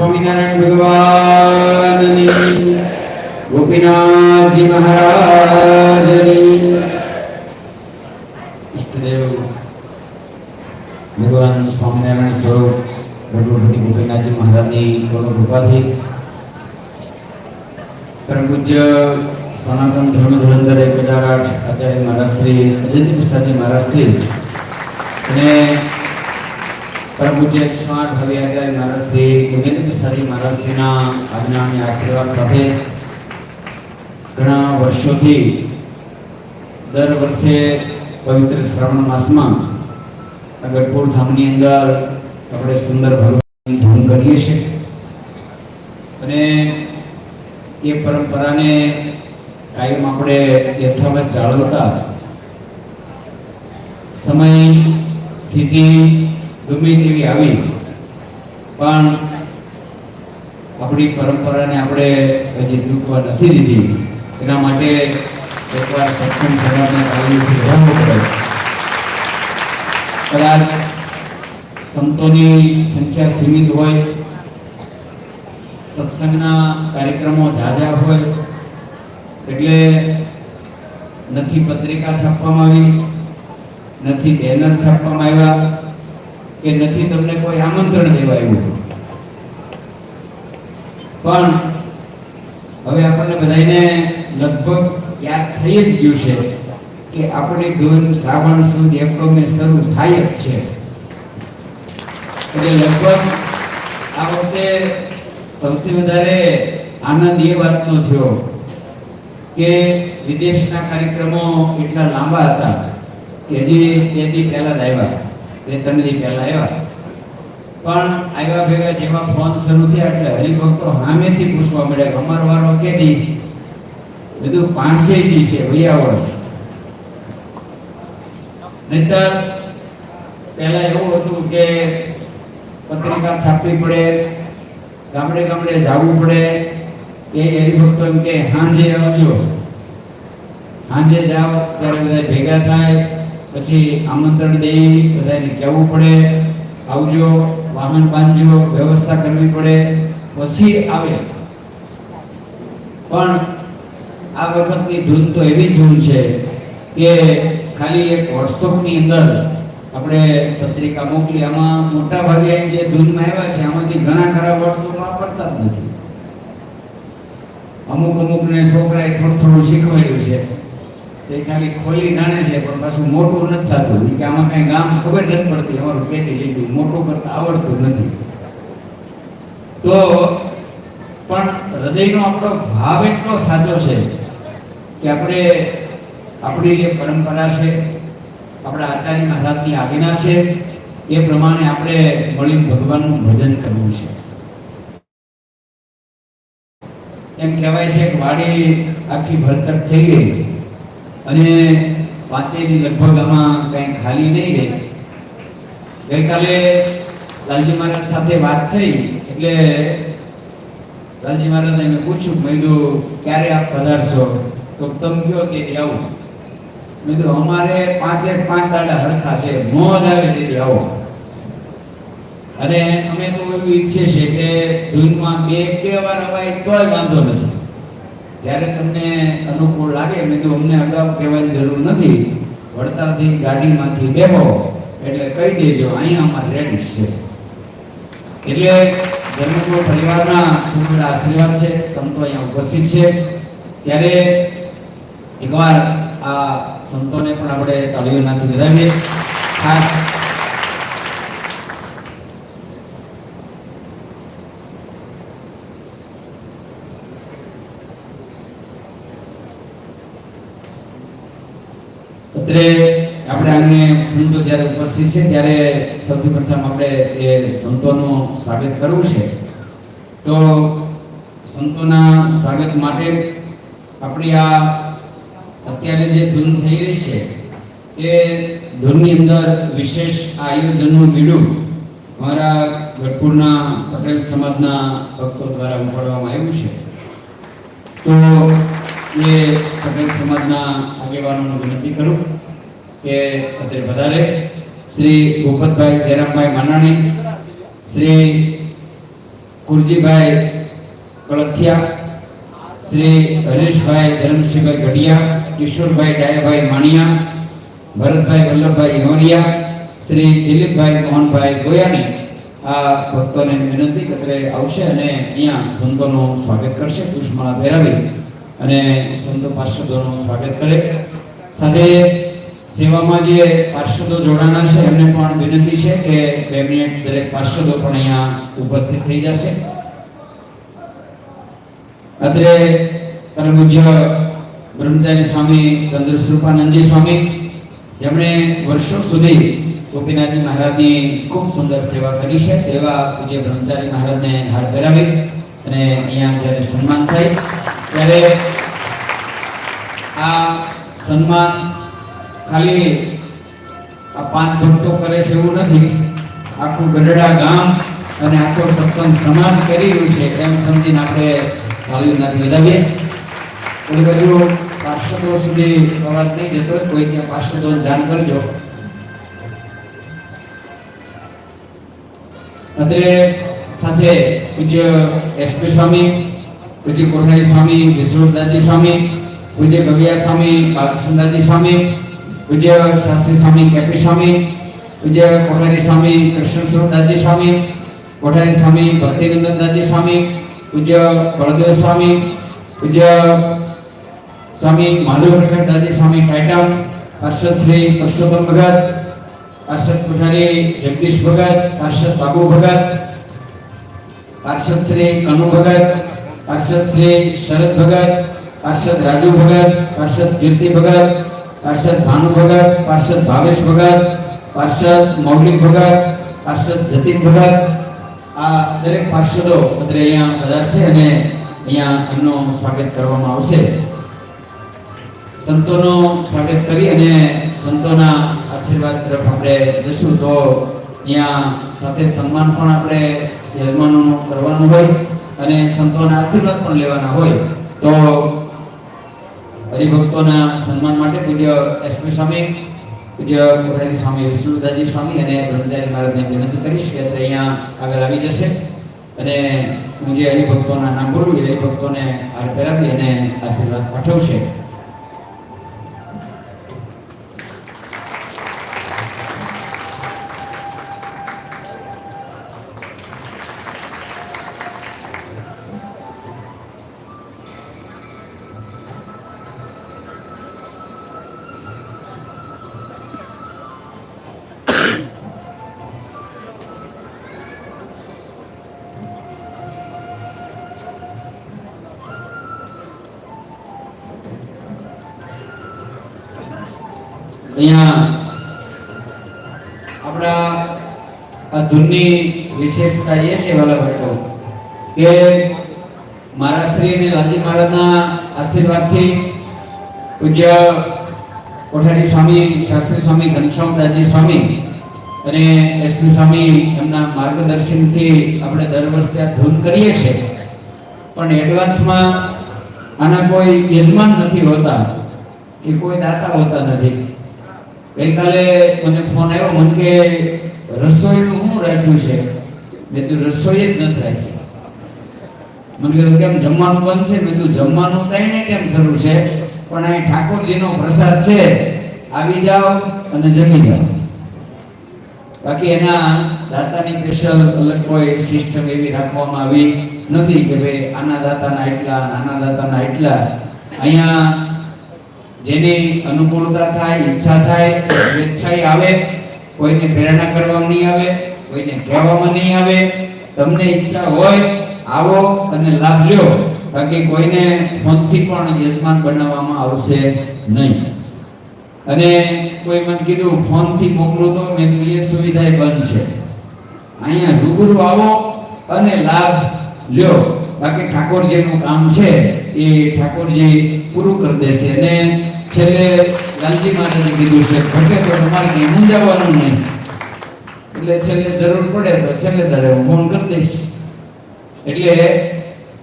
સ્વામિનારાયણ ભગવાનની, ગોપીનાથજી મહારાજની. ઈષ્ટદેવ, ભગવાન સ્વામિનારાયણ સ્વરૂપ પ્રભુપતિ ગોપીનાથજી મહારાજની કરુણ કૃપાથી પરમ પૂજ્ય સનાતન ધર્મ ધુરંધર એક હજાર આઠ આચાર્ય મહારાજ શ્રી અજય પ્રસાદજી મહારાજ શ્રી અને પરમ પૂજ્ય એકસો હવે આચાર્ય મહારાજ શ્રી યોગેન્દ્ર પ્રસાદજી મહારાજ શ્રીના આજ્ઞા અને આશીર્વાદ સાથે ઘણા વર્ષોથી દર વર્ષે પવિત્ર શ્રાવણ માસમાં ગઢપુર ધામની અંદર આપણે સુંદર ભગવાનની ધૂમ કરીએ છીએ. અને એ પરંપરાને કાયમ આપણે યથાવત જાળવતા સમય, સ્થિતિ ગમે તેવી આવી. પણ આપણી પરંપરાને આપણે હજી ચૂકવા નથી દીધી. એના માટે એકવાર સક્ષમ થવાને તાલીમથી રહેવું કદાચ સંતોની સંખ્યા સીમિત હોય, સત્સંગના કાર્યક્રમો ઝાઝા હોય, એટલે નથી પત્રિકા છાપવામાં આવી, નથી બેનર છાપવામાં આવ્યા કે નથી તમને કોઈ આમંત્રણ દેવાયું પણ હવે આપણને બધાને લગભગ યાદ થઈ જ ગયું છે કે આપણે ધૂન શ્રાવણ સુદ એકમે શરૂ થાય જ છે. એટલે લગભગ આ વખતે સૌથી વધારે આનંદ એ વાતનો થયો કે વિદેશના કાર્યક્રમો એટલા લાંબા હતા કે હજી બે દી પહેલા જ આવ્યા. બે ત્રણ દી પહેલા આવ્યા પણ આવ્યા ભેગા જેવા ફોન શરૂ થયા એટલે હરિભક્તો સામેથી પૂછવા મળ્યા અમારો વારો કે દી બધું પાંચે દી છે, વૈયા વર્ષ. નહીતર પહેલા એવું હતું કે પત્રિકા છાપવી પડે, ગામડે ગામડે જવું પડે. એ હરિભક્તો એમ કે, હાંજે આવજો. હાંજે જાઓ, ત્યારે બધા ભેગા થાય. પછી આમંત્રણ દઈ બધાને કહેવું પડે, આવજો, વાહન બાંધજો, વ્યવસ્થા કરવી પડે, પછી આવે. પણ આ વખતની ધૂન તો એવી ધૂન છે કે ખાલી એક વોટ્સઅપની અંદર આપણે પત્રિકા મોકલી, આમાં મોટા ભાગે જે ધૂનમાં આવ્યા છે, આમાંથી ઘણા ખરા વોટ્સઅપ વાપરતા જ નથી. અમુક અમુક ને છોકરાએ થોડું થોડું શીખવાડ્યું છે. તે ખાલી ખોલી જાણે છે, પણ પાછું મોટું નથી થતું. કે આમાં કઈ ગામ ખબર નથી પડતી, અમારું પેટી લીધું. મોટું કરતા આવડતું નથી. તો પણ હૃદયનો આપણો ભાવ એટલો સાચો છે કે આપણે આપણી જે પરંપરા છે, આપણા આચાર્ય મહારાજની આજ્ઞા છે, એ પ્રમાણે આપણે મળીને ભગવાનનું ભજન કરવું છે. એમ કહેવાય છે કે વાડી આખી ભરચક થઈ ગઈ. અને પાંચેયની લગભગ આમાં કંઈ ખાલી નહીં રહે. ગઈકાલે લાલજી મહારાજ સાથે વાત થઈ, એટલે લાલજી મહારાજને મેં પૂછ્યું, મેં ક્યારે આપ પધારશો? તો તમે કયો કે આવું. મેં કીધું, અમારે પાંચે પાંચ દાડા હરખા છે, મોજ આવે તેથી આવો. અને અમે તો એવું ઈચ્છીએ છીએ કે ધૂનમાં બે બે વાર અવાય તોય વાંધો નથી. જ્યારે તમને અનુકૂળ લાગે, મેં કીધું, અમને અગાઉ કહેવાની જરૂર નથી. વડતાલથી ગાડીમાંથી બેહો, એટલે કહી દેજો અહીંયા અમારે રેડી છે. એટલે ધર્મપુર પરિવારના ખૂબ આશીર્વાદ છે, સંતો અહીંયા ઉપસ્થિત છે. ત્યારે એકવાર આ સંતોને પણ આપણે તાળીઓ નાખી વધાવીએ. ખાસ અત્રે આપણે સંતો જ્યારે ઉપસ્થિત છે, ત્યારે સૌથી પ્રથમ આપણે એ સંતોનું સ્વાગત કરવું છે. તો સંતોના સ્વાગત માટે આપણી આ અત્યારે જે ધૂન થઈ રહી છે, એ ધૂનની અંદર વિશેષ આયોજનનું બીડું અમારા ગઢપુરના પટેલ સમાજના ભક્તો દ્વારા ઉપાડવામાં આવ્યું છે. તો એ પટેલ સમાજના આગેવાનોને વિનંતી કરું. કે અત્યારે વધારે શ્રી ભૂપતભાઈ જયરામભાઈ માનાણી, શ્રી કુરજીભાઈ કળથિયા, શ્રી હરેશભાઈ ધરમસિંહભાઈ ગઢિયા, કિશોરભાઈ ડાયાભાઈ માણિયા, ભરતભાઈ વલ્લભભાઈ હિવરિયા શ્રી દિલીપભાઈ મોહનભાઈ ગોયાણી આ ભક્તોને વિનંતી અત્રે આવશે અને અહીંયા સંતોનું સ્વાગત કરશે, પુષ્પમાળા પહેરાવી અને સંતો પાર્ષદોનું સ્વાગત કરે. સાથે સેવામાં જે પાર્ષદો જોડાના છે, એમને પણ વિનંતી છે કે બે મિનિટ દરેક પાર્ષદો પણ અહીંયા ઉપસ્થિત થઈ જશે. અત્રે પરમુજ્ય બ્રહ્મચારી સ્વામી ચંદ્રસ્વરૂપાનંદજી સ્વામી, જેમણે વર્ષો સુધી ગોપીનાથજી મહારાજની ખૂબ સુંદર સેવા કરી છે એવા પૂજ્ય બ્રહ્મચારી મહારાજને હાર પહેરાવી અને અહીંયા જ્યારે સન્માન થાય, ત્યારે આ સન્માન ખાલી આ પાંચ ભક્તો કરે છે એવું નથી. આખું ગઢડા ગામ અને આખો સત્સંગ સમાન કરી રહ્યું છે એમ સમજીને આપણે તાલીમનાથી વધાવીએ એટલે બધું પાર્ષદો સુધી અવાજ નહીં જતો કોઈ ત્યાં પાર્ષદો જાણ કરજો. અત્રે સાથે પૂજ્ય એસપી સ્વામી, પૂજ્ય કોઠારી સ્વામી વિષ્ણુદાસજી સ્વામી, પૂજ્ય ગવિયા સ્વામી બાલકૃષ્ણદાસજી સ્વામી પૂજ્ય શાસ્ત્રી સ્વામી, કેપી સ્વામી પૂજ્ય કોઠારી સ્વામી કૃષ્ણ સ્વરૂપદાસજી સ્વામી, કોઠારી સ્વામી ભક્તિનંદનદાસજી સ્વામી પૂજ્ય બળદેવ સ્વામી પૂજ્ય સ્વામી માધવ પ્રકાશદાસજી સ્વામી કાયટમ હર્ષદ શ્રી પુરુષોત્તમ ભગત હર્ષદ કોઠારી જગદીશ ભગત, પાર્ષદ બાબુ ભગત, પાર્ષદ શ્રી કનુ ભગત, પાર્ષદ શ્રી શરદ ભગત, પાર્ષદ રાજુ ભગત હર્ષદ કીર્તિ ભગત પાર્ષદ ભાનુ ભગત, પાર્ષદ ભાવેશ ભગત, પાર્ષદ મૌલિક ભગત, પાર્ષદ જતીન ભગત. આ દરેક પાર્ષદો અત્રે અહીંયા પધારશે અને અહીંયા એમનું સ્વાગત કરવામાં આવશે. સંતોનું સ્વાગત કરી અને સંતોના આશીર્વાદ તરફ આપણે જશું તો અહીંયા સાથે સન્માન પણ આપણે યજમાનોનું કરવાનું હોય અને સંતોના આશીર્વાદ પણ લેવાના હોય તો હરિભક્તોના સન્માન માટે પૂજ્ય એસપી સ્વામી, પૂજ્ય કોઠારી સ્વામી વિષ્ણુદાજી સ્વામી અને બ્રહ્મચારી મહારાજને વિનંતી કરીશ કે અહીંયા આગળ આવી જશે. અને હું જે હરિભક્તોના નામ બોલું એ હરિભક્તોને હાર પહેરાવી અને આશીર્વાદ પાઠવશે. અહીંયા આપણા આ ધૂનની વિશેષતા એ છે વાલા ભક્તો કે મારા શ્રી અને લાલજી મહારાજના આશીર્વાદથી પૂજ્ય કોઠારી સ્વામી, શાસ્ત્રી સ્વામી, ઘનશ્યામદાસજી સ્વામી અને એસપી સ્વામી એમના માર્ગદર્શનથી આપણે દર વર્ષે આ ધૂન કરીએ છીએ. પણ એડવાન્સમાં આના કોઈ યજમાન નથી હોતા, કે કોઈ દાતા હોતા નથી. ગઈકાલે મને ફોન આવ્યો, મને કે રસોઈનું શું રાખ્યું છે? મેં તું રસોઈ જ નથી રાખી. મને કીધું, કેમ જમવાનું બનશે મેં તું જમવાનું થાય ને કેમ શરૂ છે? પણ અહીં ઠાકોરજીનો પ્રસાદ છે. આવી જાઓ અને જમી જાઓ. બાકી એના દાતાની સ્પેશિયલ અલગ કોઈ સિસ્ટમ એવી રાખવામાં આવી નથી કે ભાઈ આના દાતાના એટલા નાના દાતાના એટલા. અહીંયા જેની અનુકૂળતા થાય, ઈચ્છા થાય, સ્વેચ્છાએ આવે, કોઈને પ્રેરણા કરવામાં નહીં આવે, કોઈને કહેવામાં નહીં આવે. તમને ઈચ્છા હોય, આવો અને લાભ લ્યો. બાકી કોઈને ફોનથી પણ યજમાન બનાવવામાં આવશે નહીં. અને કોઈ મને કીધું, ફોનથી મોકલો તો મેં એ સુવિધા બંધ છે. અહીંયા રૂબરૂ આવો અને લાભ લ્યો. બાકી ઠાકોરજીનું કામ છે, એ ઠાકોરજી પૂરું કરી દેશે. અને છેલ્લે લાલજી મહારાજે કીધું છે ઘટે તો તમારે કંઈ મૂંઝાવાનું નહીં એટલે છેલ્લે જરૂર પડે તો છેલ્લે તારે હું ફોન કરી દઈશ. એટલે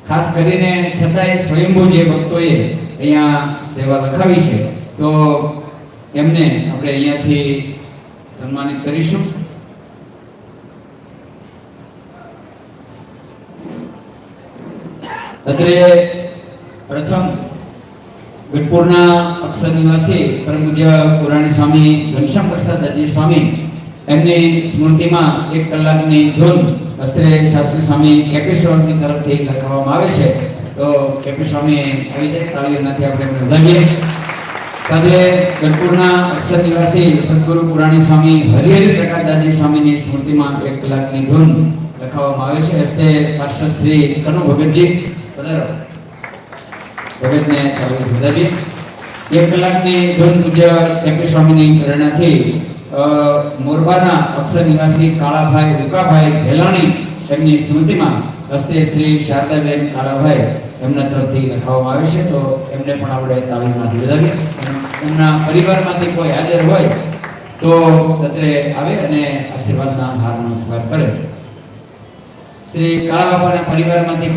ખાસ કરીને છતાંય સ્વયંભૂ જે ભક્તોએ અહીંયા સેવા લખાવી છે, તો એમને આપણે અહીંયાથી સન્માનિત કરીશું. અત્રે પ્રથમ વિરપુરના અક્ષર નિવાસી પરમ પૂજ્ય પુરાણી સ્વામી ઘનશ્યામ પ્રસાદ દાદી સ્વામી, એમની સ્મૃતિમાં એક કલાકની ધૂન અસ્ત્રે શાસ્ત્રી સ્વામી કેપી તરફથી લખાવવામાં આવે છે. તો કેપી સ્વામી આવી જાય તાળીઓનાથી આપણે એમને વધાવીએ. સાથે ગઢપુરના અક્ષર નિવાસી સદગુરુ પુરાણી સ્વામી હરિહરિ પ્રકાશ દાદી સ્વામીની સ્મૃતિમાં એક કલાકની ધૂન લખાવવામાં આવે છે. હસ્તે પાર્ષદ શ્રી કનુ ભગતજી ભગતને એક કલાકની ધૂન પૂજ્ય કેપી સ્વામીની પ્રેરણાથી મોરબાના અક્ષર નિવાસી કાળાભાઈ રૂકાભાઈ ઢેલાણી એમની સ્મૃતિમાં હસ્તે શ્રી શારદાબેન કાળાભાઈ એમના તરફથી લખાવવામાં આવે છે. તો એમને પણ આપણે તાલીમમાંથી વધારીએ. એમના પરિવારમાંથી કોઈ હાજર હોય તો અત્રે આવે અને આશીર્વાદના હાર નમસ્કાર કરે. શ્રી કાળા બાપાના પરિવારમાંથી